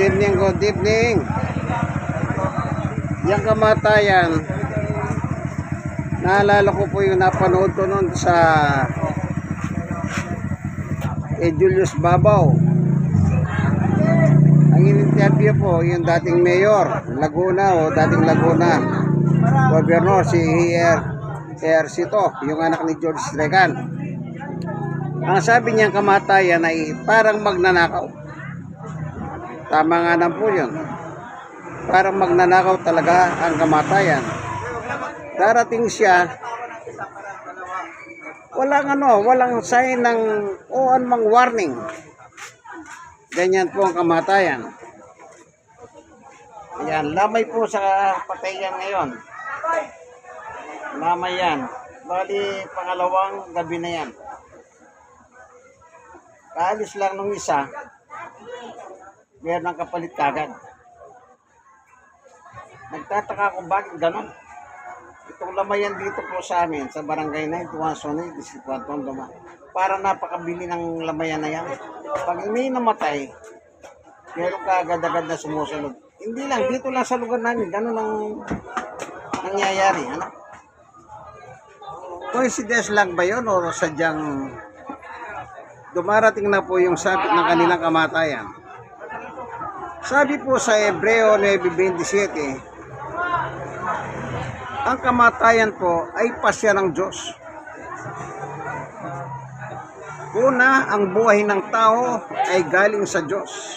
evening, good evening. Yung kamatayan, naalala ko po yung napanood ko noon sa eh, Julius Babaw. Ang in-interview po, yung dating mayor, Laguna o dating Laguna, gobernador si Hier Ejercito, yung anak ni George Regan. Ang sabi niyang kamatayan ay parang magnanakaw. Tama nga na po yun. Parang magnanakaw talaga ang kamatayan. Darating siya, walang ano, walang sign ng o anumang warning. Ganyan po ang kamatayan. Ayan, lamay po sa patayan ngayon. Lamay yan. Bali, pangalawang gabi na yan. Kaalis lang nung isa, meron ng kapalit kagad. Nagtataka ko bakit ganun. Itong lamayan dito po sa amin, sa barangay na ito, Sony, District 1, Tondoma. Para napakabili ng lamayan na yan. Pag may namatay, meron ka agad-agad na sumusunod. Hindi lang, dito lang sa lugar namin, ganun ang nangyayari. Ano? Coincidence lang ba yun o sadyang dumarating na po yung sabit ng kanilang kamatayan? Sabi po sa Hebreo 9.27, ang kamatayan po ay pasya ng Diyos. Una, ang buhay ng tao ay galing sa Diyos.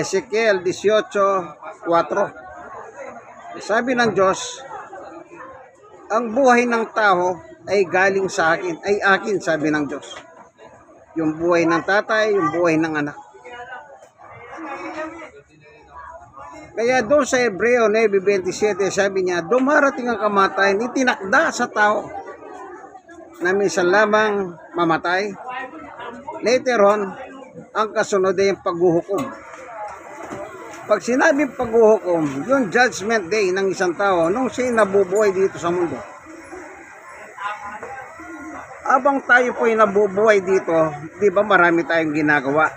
Ezekiel 18.4 Sabi ng Diyos, ang buhay ng tao ay galing sa akin, ay akin, sabi ng Diyos. Yung buhay ng tatay, yung buhay ng anak. Kaya doon sa Hebreo 9.27, sabi niya, dumarating ang kamatayan, itinakda sa tao na minsan lamang mamatay. Later on, ang kasunod ay yung paghuhukom. Pag sinabing paghuhukom, yung judgment day ng isang tao nung siya nabubuhay dito sa mundo. Abang tayo po ay nabubuhay dito, di ba marami tayong ginagawa.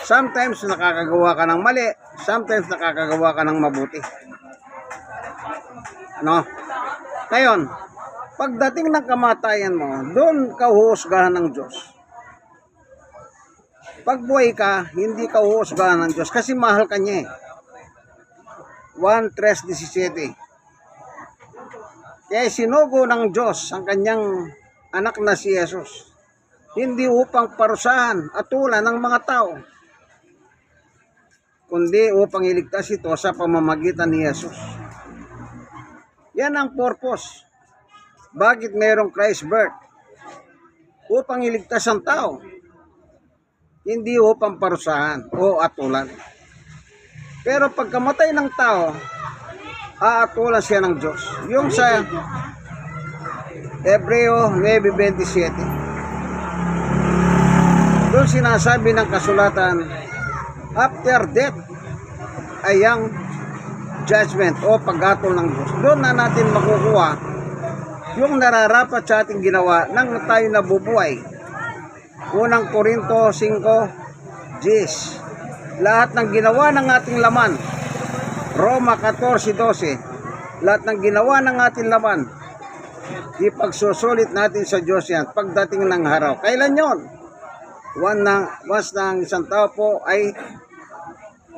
Sometimes nakakagawa ka ng mali, sometimes nakakagawa ka ng mabuti. No? Ngayon, pagdating ng kamatayan mo, doon ka huhusgahan ng Diyos. Pag buhay ka, hindi ka huhusgahan ng Diyos kasi mahal ka niya eh. 1, 3, 17. Kaya sinugo ng Diyos ang kanyang anak na si Jesus. Hindi upang parusahan at tulan ng mga tao, kundi upang iligtas ito sa pamamagitan ni Jesus. Yan ang purpose. Bakit mayroong Christ birth? Upang iligtas ang tao. Hindi upang parusahan o atulan. Pero pagkamatay ng tao, aatulan siya ng Diyos. Yung sa Hebreo 9.27 Doon sinasabi ng kasulatan after death ay ang judgment o paggatol ng Diyos. Doon na natin makukuha yung nararapat sa ating ginawa nang tayo nabubuhay. Unang Korinto 5, 10. Lahat ng ginawa ng ating laman. Roma 14, 12. Lahat ng ginawa ng ating laman. Ipagsusulit natin sa Diyos yan pagdating ng araw. Kailan yon? One na, once na ang isang tao po ay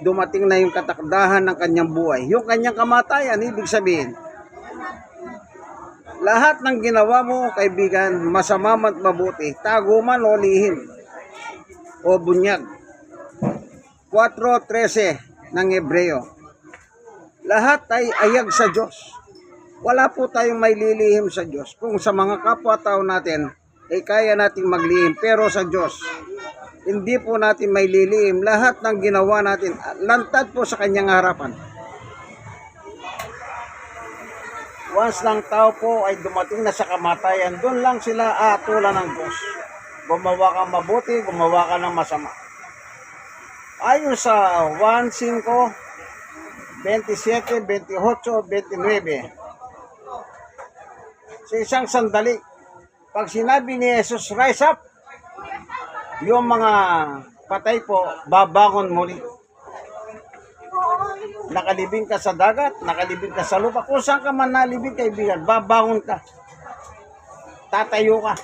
dumating na yung katakdahan ng kanyang buhay. Yung kanyang kamatayan, ibig sabihin, lahat ng ginawa mo, kaibigan, masama at mabuti, tago man o lihim, o bunyag. 4.13 ng Hebreo. Lahat ay ayag sa Diyos. Wala po tayong may lilihim sa Diyos. Kung sa mga kapwa-tao natin, ay kaya nating maglihim. Pero sa Diyos, hindi po natin may lilihim. Lahat ng ginawa natin, lantad po sa kanyang harapan. Once lang tao po ay dumating na sa kamatayan, doon lang sila atulan ng Diyos. Gumawa ka mabuti, gumawa ka ng masama. Ayon sa 1.5, 27, 28, 29. Sa isang sandali, pag sinabi ni Jesus, rise up, yung mga patay po, babangon muli. Nakalibing ka sa dagat, nakalibing ka sa lupa. Kung saan ka man nalibing, kaibigan, babangon ka. Tatayo ka.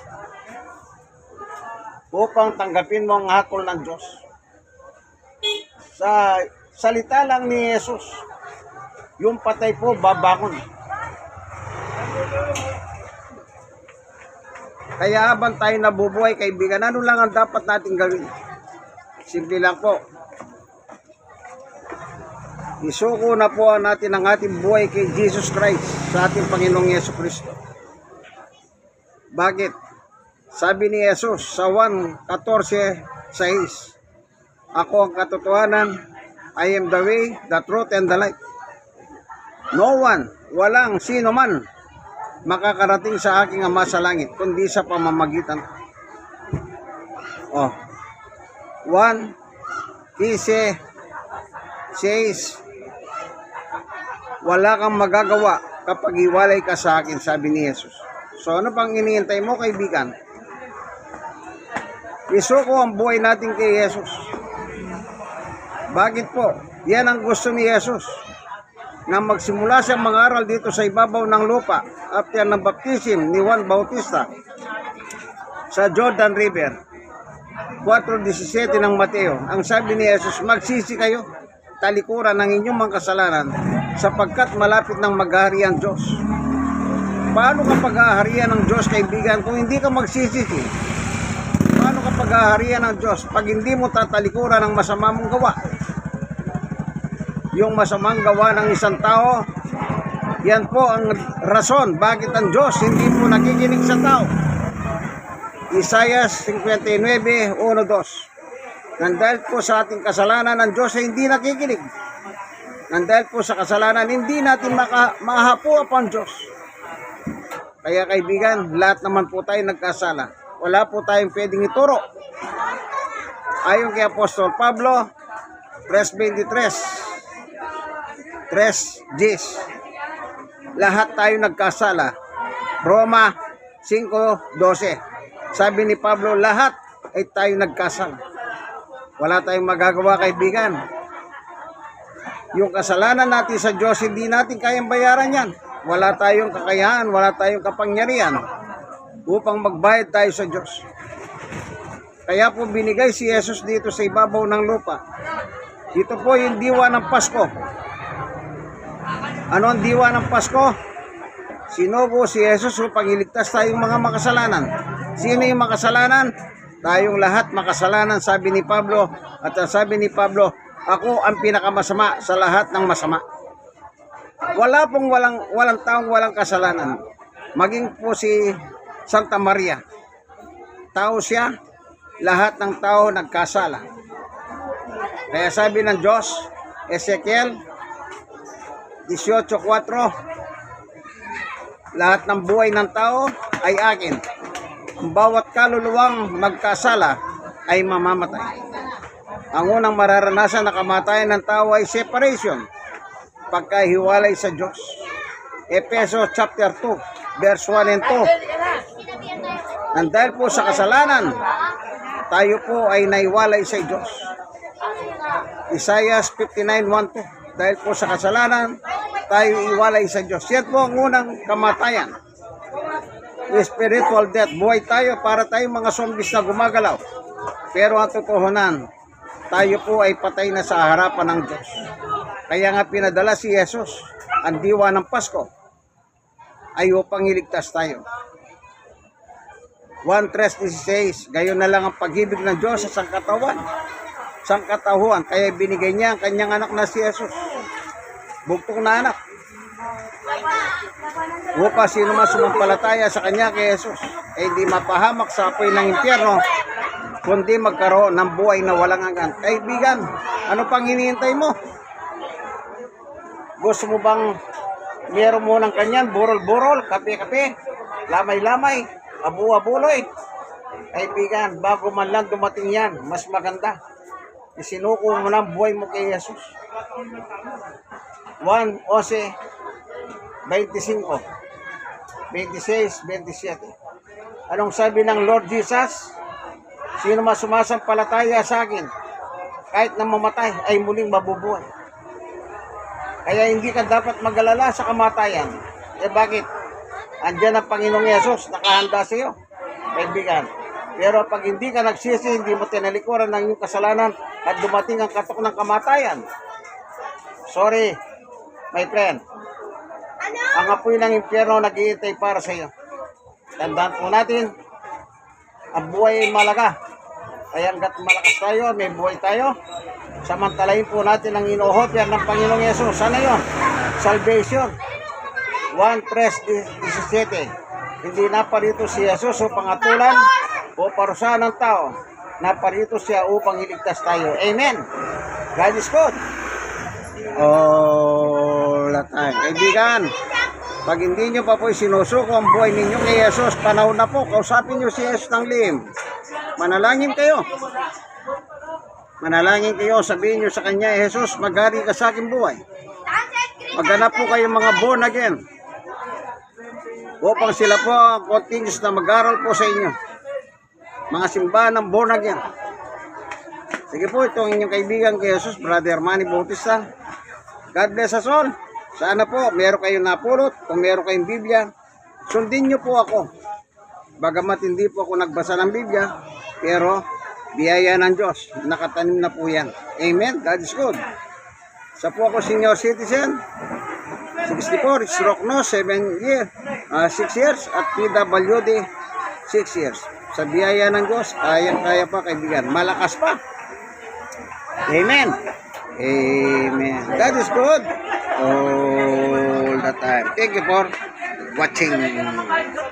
Upang tanggapin mo ang hatol ng Diyos. Sa salita lang ni Jesus, yung patay po, babangon. Kaya habang tayo nabubuhay, kaibigan, ano lang ang dapat natin gawin? Simple lang po. Isuko na po natin ang ating buhay kay Jesus Christ sa ating Panginoong Yeso Kristo. Bakit? Sabi ni Jesus sa 1.14.6 Ako ang katotohanan, I am the way, the truth, and the life. No one, walang sino man makakarating sa aking ama sa langit kundi sa pamamagitan. Oh. 1 Ise 6 Wala kang magagawa kapag iwalay ka sa akin, sabi ni Jesus. So ano pang iniintay mo, kaibigan? Isuko ang buhay natin kay Jesus. Bakit po? Yan ang gusto ni Jesus na magsimula siyang mangaral dito sa ibabaw ng lupa after ng baptism ni Juan Bautista sa Jordan River. 4.17 ng Mateo. Ang sabi ni Jesus, magsisi kayo, talikuran ng inyong mga kasalanan sapagkat malapit ng maghari ang Diyos. Paano kapag aharian ng Diyos, kaibigan, kung hindi ka magsisisi? Paano kapag aharian ng Diyos pag hindi mo tatalikuran ng masama mong gawa? yung masamang gawa ng isang tao. Yan po ang rason bakit ang Diyos hindi po nakikinig sa tao. Isaiah 59:1-2 Nang dahil po sa ating kasalanan ng Diyos ay hindi nakikinig. Nang dahil po sa kasalanan hindi natin maka, mahapo ang Diyos. Kaya kaibigan, lahat naman po tayo nagkasala. Wala po tayong pwedeng ituro. Ayon kay Apostol Pablo, 3.23, 3, 10. Lahat tayo nagkasala. Roma 5.12. Sabi ni Pablo, lahat ay tayo nagkasala. Wala tayong magagawa kaibigan. Yung kasalanan natin sa Diyos, hindi natin kayang bayaran yan. Wala tayong kakayahan, wala tayong kapangyarihan upang magbayad tayo sa Diyos. Kaya po binigay si Jesus dito sa ibabaw ng lupa. Ito po yung diwa ng Pasko. Ano ang diwa ng Pasko? Sinugo si Jesus upang iligtas tayong mga makasalanan. Sino yung makasalanan? Tayong lahat makasalanan, sabi ni Pablo. At sabi ni Pablo, ako ang pinakamasama sa lahat ng masama. Wala pong walang, walang taong walang kasalanan. Maging po si Santa Maria. Tao siya, lahat ng tao nagkasala. Kaya sabi ng Diyos, Ezekiel 18.4 Lahat ng buhay ng tao ay akin. Ang bawat kaluluwang magkasala ay mamamatay. Ang unang mararanasan na kamatayan ng tao ay separation, pagkahiwalay sa Diyos. Efeso chapter 2, verse 1 and 2. Nang dahil po sa kasalanan, tayo po ay naiwalay sa Diyos. Isaiah 59, 1 2. Dahil po sa kasalanan, tayo iwalay sa Diyos. Yan po ang unang kamatayan. Spiritual death. Buhay tayo para tayong mga zombies na gumagalaw. Pero ang totohanan, tayo po ay patay na sa harapan ng Diyos. Kaya nga pinadala si Jesus, ang diwa ng Pasko, ay upang iligtas tayo. 1.3.16 Gayon na lang ang pag-ibig ng Diyos sa sangkatawan. Sangkatahuan. Kaya binigay niya ang kanyang anak na si Jesus. Bugtong na anak. Upang sino man sumampalataya sa kanya kay Jesus ay hindi mapahamak sa apoy ng impyerno kundi magkaroon ng buhay na walang hanggan. Kaibigan, ano pang hinihintay mo? Gusto mo bang meron mo ng kanyan, burol-burol, kape-kape, lamay-lamay, abu-abuloy? Kaibigan, bago man lang dumating yan, mas maganda. Isinuko mo ng buhay mo kay Jesus. 1, 11, 25, 26, 27. Anong sabi ng Lord Jesus? Sino mas sumasampalataya sa akin, kahit na mamatay, ay muling mabubuhay. Kaya hindi ka dapat magalala sa kamatayan. Eh bakit? Andiyan ang Panginoong Yesus, nakahanda sa iyo. Kaibigan. Pero pag hindi ka nagsisi, hindi mo tinalikuran ng iyong kasalanan at dumating ang katok ng kamatayan. Sorry, my friend. Ang apoy ng impyerno naghihintay para sa iyo. Tandaan po natin, ang buhay ay malaga. Kaya hanggat malakas tayo, may buhay tayo. Samantalahin po natin ang inuhot yan ng Panginoong Yesus. Sana yon? Salvation. 1.3.17 Hindi na parito si Jesus o pangatulan o parusahan ng tao. Naparito siya upang iligtas tayo. Amen. God is good. All the time. Kaibigan, pag hindi nyo pa po sinusuko ang buhay ninyo kay Jesus, panahon na po, kausapin nyo si Jesus ng lihim. Manalangin kayo. Manalangin kayo, sabihin nyo sa Kanya, Jesus, maghari ka sa aking buhay. Maghanap po kayong mga born again. Upang sila po continuous na mag-aral po sa inyo. Mga simbahan ng born again. Sige po, ito ang inyong kaibigan kay Jesus, Brother Manny Bautista. God bless us all. Sana po, meron kayong napulot, kung meron kayong Biblia, sundin nyo po ako. Bagamat hindi po ako nagbasa ng Biblia, pero biyaya ng Diyos, nakatanim na po yan. Amen, God is good. Sa po ako senior citizen, 64, stroke no, 7 year, 6 years, at PWD, 6 years. Sa biyaya ng Diyos, kaya-kaya pa kaibigan, malakas pa. Amen. Amen. God is good all the time. Thank you for watching.